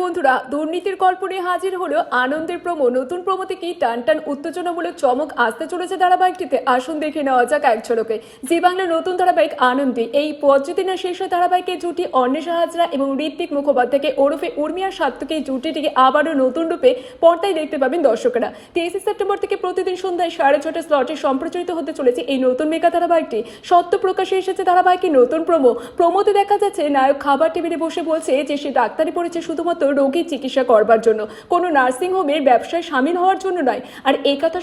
বন্ধুরা, দুর্নীতির গল্প নিয়ে হাজির হলো আনন্দের প্রমো, নতুন প্রমোতে কি টান টান উত্তেজনামূলক চমক আসতে চলেছে ধারাবাহিকটিতে? আসুন দেখে নেওয়া যাক এক ঝলকে। জি বাংলার নতুন ধারাবাহিক আনন্দী, এই পর্যদিনের শীর্ষ ধারাবাহিকের জুটি অন্বেষা হাজরা এবং ঋত্বিক মুখোপাধ্যায়কে ওরফে উর্মিয়ার সাত্তকে এই জুটিটিকে আবারও নতুন রূপে পর্দায় দেখতে পাবেন দর্শকেরা। তেইশে সেপ্টেম্বর থেকে প্রতিদিন সন্ধ্যায় সাড়ে ছটা স্লটে সম্প্রচারিত হতে চলেছে এই নতুন মেগা ধারাবাহিকটি। সত্য প্রকাশে এসেছে ধারাবাহিকের নতুন প্রমো। প্রমোতে দেখা যাচ্ছে, নায়ক খাবার টেবিলে বসে বলছে যে সে ডাক্তারি পড়েছে শুধুমাত্র রোগীর চিকিৎসা করবার জন্য। কোনো নার্সিং হোমের ব্যবসায় সামিল হওয়ার জন্য নয়। আর এই কথা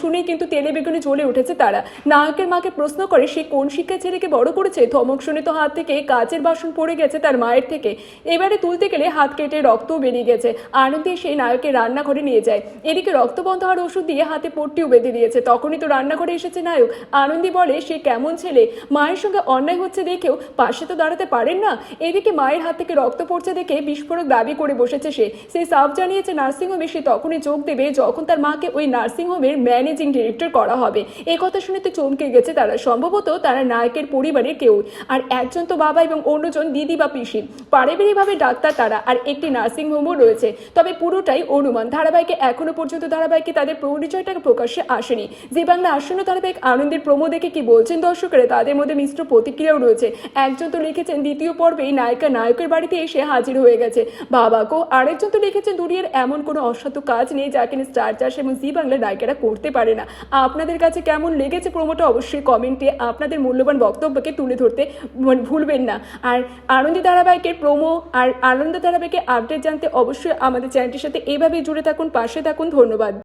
শুনেই কিন্তু তেলে বেগুনে জ্বলে উঠেছে তারা। নায়কের মাকে প্রশ্ন করে, সে কোন শিক্ষা ছেলেকে বড় করেছে? ধমক শুনে তো হাত থেকে কাচের বাসন পড়ে গেছে তার মায়ের থেকে। এবারে তুলতে গেলে হাত কেটে রক্তও বেরিয়ে গেছে। আনন্দে সেই নায়কের রান্নাঘরে নিয়ে যায়। এদিকে রক্ত বন্ধ হওয়ার ওষুধ দিয়ে হাতে পট্টিও বেঁধে দিয়েছে। তখনই তো রান্নাঘরে এসেছে নায়ক। আনন্দি বলে, সে কেমন ছেলে? মায়ের সঙ্গে অন্যায় হচ্ছে দেখেও পাশে তো দাঁড়াতে পারেন না? এদিকে মায়ের হাত থেকে রক্ত পড়ছে দেখে বিস্ফোরক দাবি করে বসেছে সে। সেই সাফ জানিয়েছে, নার্সিংহোমে সে তখনই যোগ দেবে যখন তার মাকে ওই নার্সিংহোমের ম্যানেজিং ডিরেক্টর করা হবে। এই কথা শুনে তো চমকে গেছে তারা। সম্ভবত তারা নায়কের পরিবারের কেউ। আর একজন তো বাবা এবং অন্যজন দিদি বা পিসি। পারিবারিকভাবে ডাক্তার তারা আর একটি নার্সিংহোমও রয়েছে। তবে পুরোটাই অনুমান। ধারাবাহিকে এখনও পর্যন্ত ধারাবাহিকে তাদের পরিচয়টাকে প্রকাশ্যে আসেনি। যে বাংলা আসন্ন ধারাবাহিক আনন্দের প্রমো দেখে কি বলছেন দর্শকেরা, তাদের মধ্যে মিশ্র প্রতিক্রিয়াও রয়েছে। একজন তো লিখেছেন, দ্বিতীয় পর্বেই নায়িকা নায়কের বাড়িতে এসে হাজির হয়ে গেছে। বাবাকেও আরেকজন তো লিখেছেন দুনিয়ার এমন কোনো অসাধু কাজ নেই যা কিনা স্টার চাষ এবং জি বাংলার নায়িকারা করতে পারে না। আপনাদের কাছে কেমন লেগেছে প্রোমোটা অবশ্যই কমেন্টে আপনাদের মূল্যবান বক্তব্যকে তুলে ধরতে ভুল- ভুলবেন না। আর আনন্দ ধারাবাহিকের প্রোমো আর আনন্দ ধারাবাহিকের আপডেট জানতে অবশ্যই আমাদের চ্যানেলটির সাথে এইভাবেই জুড়ে থাকুন, পাশে থাকুন। ধন্যবাদ।